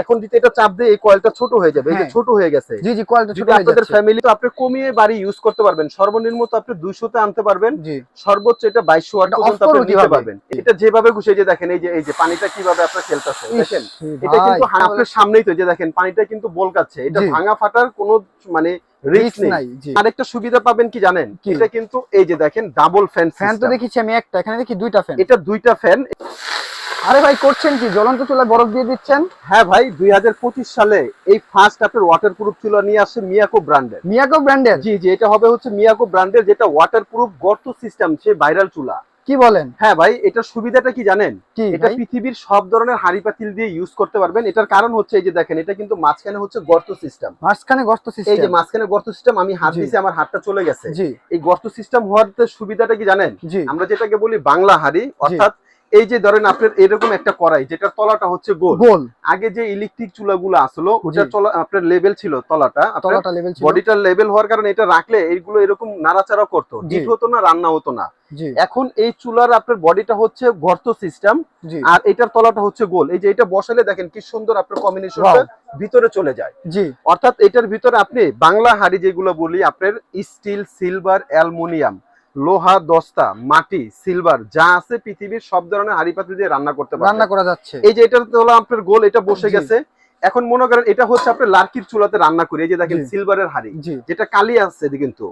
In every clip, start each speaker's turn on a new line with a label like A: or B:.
A: এখন যদি এটা চাপ দিয়ে এই কয়েলটা ছোট হয়ে যাবে এই
B: হ্যাঁ।
A: ছোট হয়ে গেছে
B: জি জি কোয়ালিটি ছোট হয়ে
A: আপনাদের ফ্যামিলি তো আপনি কমিয়ে বাড়ি ইউজ করতে পারবেন সর্বনিম্ন তো আপনি দুইশোতে আনতে পারবেন
B: জি।
A: সর্বোচ্চ এটা বাইশশো ওয়াট পর্যন্ত আপনি নিতে পারবেন। এটা যেভাবে ঘুষে যে দেখেন এই যে এই যে পানিটা কীভাবে আপনার খেলতেছে দেখেন এটা কিন্তু আপনার সামনেই তো যে দেখেন পানিটা কিন্তু বলকাচ্ছে। এটা ভাঙা ফাটার কোনো মানে রিস্ক নেই। আরেকটা সুবিধা পাবেন কি জানেন?
B: কি?
A: এটা কিন্তু এই যে দেখেন ডাবল ফ্যান
B: ফ্যান তো দেখেছি আমি একটা এখানে দেখি দুইটা ফ্যান
A: এটা দুইটা ফ্যান
B: আরে ভাই করছেন কি? জ্বলন্ত চুলায় বরফ দিয়ে দিচ্ছেন?
A: হ্যাঁ ভাই দুই সালে এই ফার্স্ট আপনার ওয়াটার প্রুফ চুলা নিয়ে আসছে মিয়াকো ব্র্যান্ডের
B: মিয়াকো ব্র্যান্ডের
A: জি জি এটা হবে হচ্ছে মিয়াকো ব্র্যান্ডের যেটা ওয়াটার প্রুফ গর্ত সিস্টেম সে ভাইরাল চুলা।
B: কি বলেন?
A: হ্যাঁ ভাই এটার সুবিধাটা কি জানেন?
B: কি
A: এটা পৃথিবীর সব ধরনের হাড়ি পাতিল দিয়ে ইউজ করতে পারবেন। এটার কারণ হচ্ছে এই যে দেখেন এটা কিন্তু মাঝখানে হচ্ছে গর্ত সিস্টেম
B: মাঝখানে গর্ত সিস্টেম
A: এই যে মাঝখানে গর্ত সিস্টেম আমি হাত। দিছি আমার হাতটা চলে গেছে। এই গর্ত সিস্টেম হওয়ার সুবিধাটা কি জানেন? আমরা যেটাকে বলি বাংলা হাড়ি অর্থাৎ এই যে ধরেন আপনার এরকম একটা কড়াই যেটার তলাটা হচ্ছে গোল।
B: গোল।
A: আগে যে ইলেকট্রিক চুলাগুলো আসলো ওটার
B: জি।
A: তলা আপনার লেভেল ছিল তলাটা
B: তলাটা লেভেল ছিল।
A: বডিটার লেভেল হওয়ার কারণে এটা রাখলে এইগুলো এরকম নাড়াচাড়া করতো। হিট হতো না রান্না হতো না। এখন এই চুলার আপনার বডিটা হচ্ছে গর্ত সিস্টেম আর এটার তলাটা হচ্ছে গোল। এই যে এটা বসালে দেখেন কি সুন্দর আপনার কম্বিনেশনটা ভিতরে চলে যায়।
B: জি।
A: অর্থাৎ এটার ভিতরে আপনি বাংলা হাড়ি যেগুলো বলি আপনার স্টিল সিলভার অ্যালুমিনিয়াম লোহা দস্তা মাটি সিলভার যা আছে পৃথিবীর সব ধরনের হাড়ি পাতি দিয়ে রান্না করতে
B: পারে
A: রান্না
B: করা যাচ্ছে।
A: এই যে এটা হলো আপনার গোল এটা বসে গেছে। এখন মনে করেন এটা হচ্ছে আপনার লার্কির চুলাতে রান্না করি এই যে দেখেন সিলভারের হাড়ি যেটা কালি আছে কিন্তু।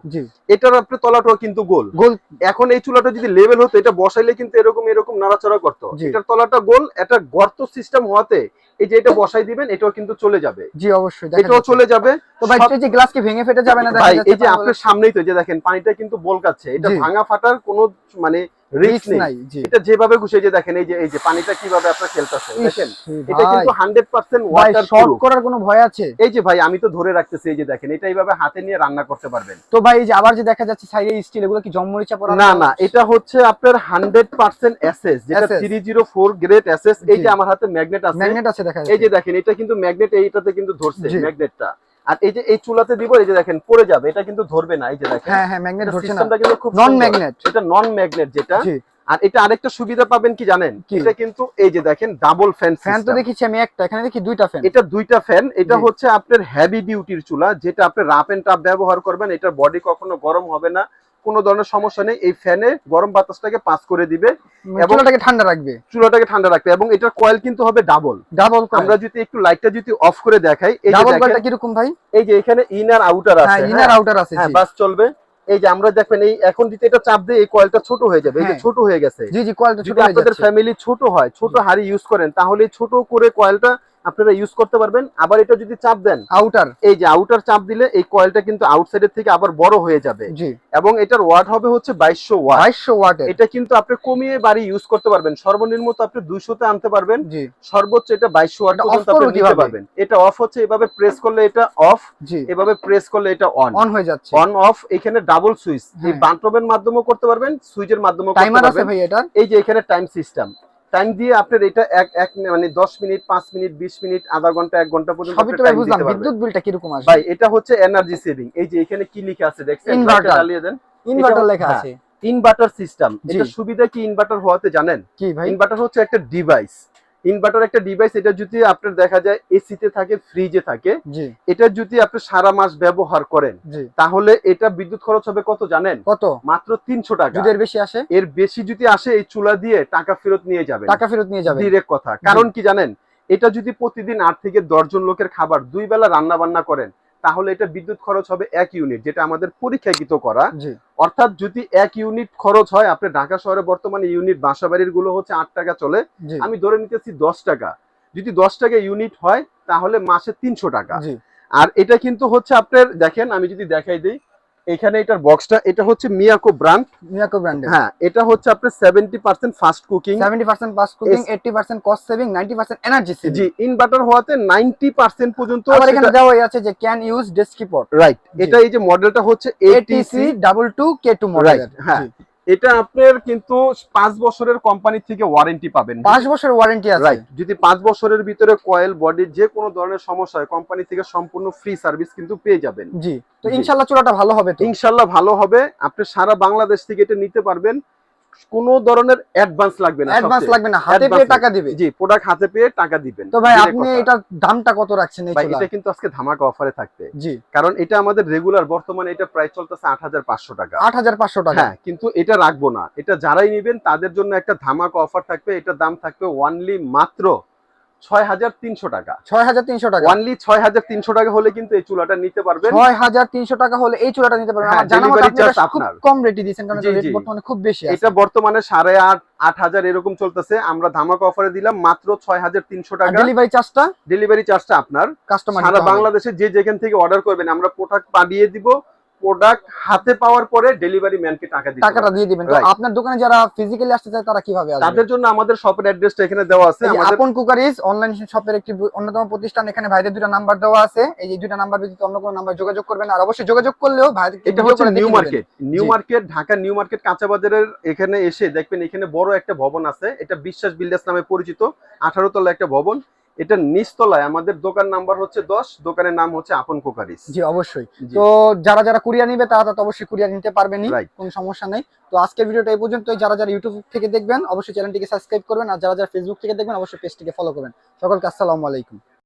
A: এটার আপনার তলাটাও কিন্তু গোল।
B: গোল।
A: এখন এই চুলাটা যদি লেভেল হতো এটা বসাইলে কিন্তু এরকম এরকম নাড়াচড়া করতো। এটার তলাটা গোল এটা গর্ত সিস্টেম হওয়াতে এই যে এটা বসাই দিবেন এটাও কিন্তু চলে যাবে।
B: জি অবশ্যই
A: এটাও চলে যাবে।
B: তো ভাই যে গ্লাস কি ভেঙে ফেটে যাবে না
A: ভাই এই যে আপনার সামনেই তো যে দেখেন পানিটা কিন্তু বলকাচ্ছে। এটা ভাঙা ফাটার কোনো মানে রিস্ক নাই। এটা যেভাবে ঘুষে যে দেখেন এই যে এই যে পানিটা কীভাবে আপনার খেলতেছে দেখেন? এটা কিন্তু হান্ড্রেড পার্সেন্ট
B: ভাই
A: ওয়াটার
B: শর্ট করার কোনো ভয় আছে?
A: এই যে ভাই আমি তো ধরে রাখতেছি এই যে দেখেন এটা এইভাবে হাতে নিয়ে রান্না করতে পারবেন।
B: তো ভাই এই যে আবার যে দেখা যাচ্ছে সাইডে স্টিল এগুলো কি জম্মরিচা পড়া
A: না না এটা হচ্ছে আপনার এসএস যেটা গ্রেড এসএস এই যে আমার হাতে ম্যাগনেট আছে।
B: ম্যাগনেট আছে দেখা
A: এই যে দেখেন এটা কিন্তু ম্যাগনেট এইটাতে কিন্তু ধরছে। ম্যাগনেটটা আর এই যে এই চুলাতে দিব এই যে দেখেন পড়ে যাবে। এটা কিন্তু ধরবে না এই যে দেখেন।
B: হ্যাঁ হ্যাঁ ম্যাগনেট ধরছে না।
A: কিন্তু খুব
B: নন ম্যাগনেট
A: এটা নন ম্যাগনেট যেটা আর এটা আরেকটা সুবিধা পাবেন কি জানেন? এটা কিন্তু এই যে দেখেন ডাবল ফ্যান
B: ফ্যান তো দেখেছি আমি একটা এখানে দেখি দুইটা ফ্যান
A: এটা দুইটা ফ্যান এটা হচ্ছে আপনার হেভি ডিউটির চুলা যেটা আপনি রাপ এন্ড টাপ ব্যবহার করবেন এটার বডি কখনো গরম হবে না। কোনো ধরনের সমস্যা নেই। এই ফ্যানে গরম বাতাসটাকে পাস করে দিবে এবং-
B: চুলাটাকে ঠান্ডা রাখবে।
A: চুলাটাকে ঠান্ডা রাখবে এবং এটার কয়েল কিন্তু হবে ডাবল
B: ডাবল
A: আমরা যদি একটু লাইটটা যদি অফ করে দেখাই এই
B: ডাবল কয়েলটা কীরকম ভাই?
A: এই যে এখানে ইনার আউটার আছে
B: হ্যাঁ। ইনার আউটার আছে
A: হ্যাঁ বাস চলবে। এই যে আমরা দেখবেন এই এখন যদি এটা চাপ দিয়ে এই কয়েলটা ছোট হয়ে যাবে এই যে
B: হ্যাঁ।
A: ছোট হয়ে গেছে।
B: জি জি কয়েলটা ছোট
A: যদি
B: হয়ে
A: আপনাদের ফ্যামিলি ছোট হয় ছোট হাড়ি ইউজ করেন তাহলে ছোট করে কয়েলটা আপনারা ইউজ করতে পারবেন। আবার এটা যদি চাপ দেন
B: আউটার
A: এই যে আউটার চাপ দিলে এই কয়েলটা কিন্তু আউটসাইডের থেকে আবার বড় হয়ে যাবে।
B: জি।
A: এবং এটার ওয়াট হবে হচ্ছে বাইশশো ওয়াট
B: 2200 ওয়াটের
A: এটা কিন্তু আপনি কমিয়ে বাড়ি ইউজ করতে পারবেন। সর্বনিম্ন তো আপনি দুইশোতে আনতে পারবেন।
B: জি।
A: সর্বোচ্চ এটা বাইশশো ওয়াট পর্যন্ত নিতে পারবেন। এটা অফ হচ্ছে এভাবে প্রেস করলে এটা অফ
B: জি।
A: এভাবে প্রেস করলে এটা অন
B: অন হয়ে যাচ্ছে।
A: অন অফ এখানে ডাবল সুইচ এই
B: হ্যাঁ।
A: বাটনের মাধ্যমেও করতে পারবেন সুইচের মাধ্যমেও করতে
B: টাইমার আছে
A: পারবেন।
B: ভাই এটা?
A: এই যে এখানে টাইম সিস্টেম টাইম দিয়ে আপনার এটা এক এক মানে দশ মিনিট পাঁচ মিনিট বিশ মিনিট আধা ঘণ্টা এক ঘণ্টা পর্যন্ত
B: সবই তো বুঝলাম। বিদ্যুৎ বিলটা কীরকম আসবে?
A: ভাই এটা হচ্ছে এনার্জি সেভিং এই যে এখানে কি লিখে আছে দেখছেন? ইনভার্টার চালিয়ে দেন।
B: ইনভার্টার লেখা
A: হ্যাঁ।
B: আছে।
A: Inverter system. এটা সুবিধা কি ইনভার্টার হওয়াতে জানেন?
B: কি ভাই?
A: ইনভার্টার হচ্ছে একটা ডিভাইস ইনভার্টার একটা ডিভাইস এটা যদি আপনার দেখা যায় এসিতে থাকে ফ্রিজে থাকে এটা যদি আপনি সারা মাস ব্যবহার করেন তাহলে এটা বিদ্যুৎ খরচ হবে কত জানেন?
B: কত?
A: মাত্র তিনশো টাকা।
B: যদি এর বেশি আসে?
A: এর বেশি যদি আসে এই চুলা দিয়ে টাকা ফেরত নিয়ে যাবে
B: টাকা ফেরত নিয়ে যাবে
A: ডিরেক্ট কথা। কারণ কি জানেন? এটা যদি প্রতিদিন আট থেকে দশজন লোকের খাবার দুই বেলা রান্না বান্না করেন তাহলে এটা বিদ্যুৎ খরচ হবে এক ইউনিট যেটা আমাদের পরীক্ষাকৃত করা। অর্থাৎ যদি এক ইউনিট খরচ হয় আপনি ঢাকা শহরে বর্তমানে ইউনিট বাসাবাড়িরগুলো হচ্ছে আট টাকা চলে আমি ধরে নিতেছি দশ টাকা। যদি দশ টাকা ইউনিট হয় তাহলে মাসে তিনশো টাকা। আর এটা কিন্তু হচ্ছে আপনার দেখেন আমি যদি দেখাই দিই এখানে এটার বক্সটা এটা হচ্ছে মিয়াকো ব্র্যান্ড
B: মিয়াকো ব্র্যান্ড
A: হ্যাঁ এটা হচ্ছে আপনার seventy percent fast cooking
B: 70% fast cooking 80% cost saving 90% energy saving
A: G inverter হওয়াতে নাইনটি পার্সেন্ট পর্যন্ত
B: আবার এখানে দেওয়া আছে যে ক্যান ইউজ ডেস্কিপট
A: রাইট এটা এই যে মডেলটা হচ্ছে
B: কে টু মডেলের
A: হ্যাঁ। এটা আপনার কিন্তু পাঁচ বছরের কোম্পানি থেকে ওয়ারেন্টি পাবেন।
B: পাঁচ বছরের ওয়ারেন্টি আছে।
A: রাইট যদি পাঁচ বছরের ভিতরে কয়েল বডি যে কোনো ধরনের সমস্যা হয় কোম্পানি থেকে সম্পূর্ণ ফ্রি সার্ভিস কিন্তু পেয়ে যাবেন।
B: জি। তো। ইনশাল্লাহ চুলাটা ভালো হবে তো?
A: ইনশাল্লাহ ভালো হবে। আপনি সারা বাংলাদেশ থেকে এটা নিতে পারবেন। কোনো ধরনের অ্যাডভান্স লাগবে না
B: অ্যাডভান্স লাগবে না হাতে পেয়ে টাকা দিবে।
A: জি প্রোডাক্ট হাতে পেয়ে টাকা দিবেন।
B: তো ভাই আপনি এটা দামটা কত রাখছেন এই চুলা
A: এটা কিন্তু আজকে ধামাকা অফারে থাকবে।
B: জি।
A: কারণ এটা আমাদের রেগুলার বর্তমানে এটা প্রাইস চলতেছে আট হাজার পাঁচশো টাকা।
B: আট হাজার পাঁচশো টাকা।
A: হ্যাঁ কিন্তু এটা রাখব না। এটা যারাই নেবেন তাদের জন্য একটা ধামাকা অফার থাকবে। এটার দাম থাকবে ওয়ানলি মাত্র ছয় হাজার তিনশো টাকা।
B: ছয় হাজার তিনশো টাকা।
A: ওয়ানলি ছয় হাজার তিনশো টাকা হলে কিন্তু এই চুলাটা নিতে পারবেন।
B: ছয় হাজার তিনশো টাকা হলে এই চুলাটা নিতে পারবেন।
A: হ্যাঁ, আপনার।
B: কম রেটে দিয়েছেন কারণ। বর্তমানে খুব বেশি
A: এটা বর্তমানে সাড়ে আট আট হাজার এরকম চলতেছে। আমরা ধামাকা অফারে দিলাম মাত্র ছয় হাজার তিনশো টাকা।
B: ডেলিভারি চার্জটা
A: ডেলিভারি চার্জটা আপনার।
B: কাস্টমার
A: সারা বাংলাদেশে যে যেখান থেকে অর্ডার করবেন আমরা প্রোডাক্ট পাঠিয়ে দিব। প্রোডাক্ট হাতে পাওয়ার পরে ডেলিভারি ম্যানকে টাকা দিতে
B: টাকাটা দিয়ে দিবেন। আপনার দোকানে যারা ফিজিক্যালি আসতে চায় তারা কীভাবে আসবে?
A: তাদের জন্য আমাদের শপের অ্যাড্রেসটা এখানে দেওয়া আছে।
B: আপন কুকারিজ অনলাইন শপের একটি অন্যতম প্রতিষ্ঠান। এখানে ভাইদের দুটো নাম্বার দেওয়া আছে। এই যে দুটো নাম্বার ব্যতীত অন্য কোনো নাম্বার যোগাযোগ করবেন আর অবশ্যই যোগাযোগ করলেও ভাইদের
A: এটা হচ্ছে new market new market Dhaka new market কাঁচা বাজারের এখানে এসে দেখবেন এখানে বড় একটা ভবন আছে। এটা বিশ্বাস বিল্ডার্স নামে পরিচিত। আঠারো তলা একটা ভবন। এটা নিচতলায়। আমাদের দোকান নাম্বার হচ্ছে দশ দোকানের নাম হচ্ছে আপন কোকারিস।
B: জি অবশ্যই। তো যারা যারা কুরিয়া নিবে তারা তো অবশ্যই কুরিয়া নিতে
A: পারবেনি.
B: কোনো সমস্যা নেই। তো আজকের ভিডিওটা এই পর্যন্তই। যারা যারা ইউটিউব থেকে দেখবেন অবশ্যই চ্যানেলটিকে সাবস্ক্রাইব করবেন। আর যারা যারা ফেসবুক থেকে দেখবেন অবশ্যই পেজটিকে ফলো করবেন। সকলকে আসসালামু আলাইকুম।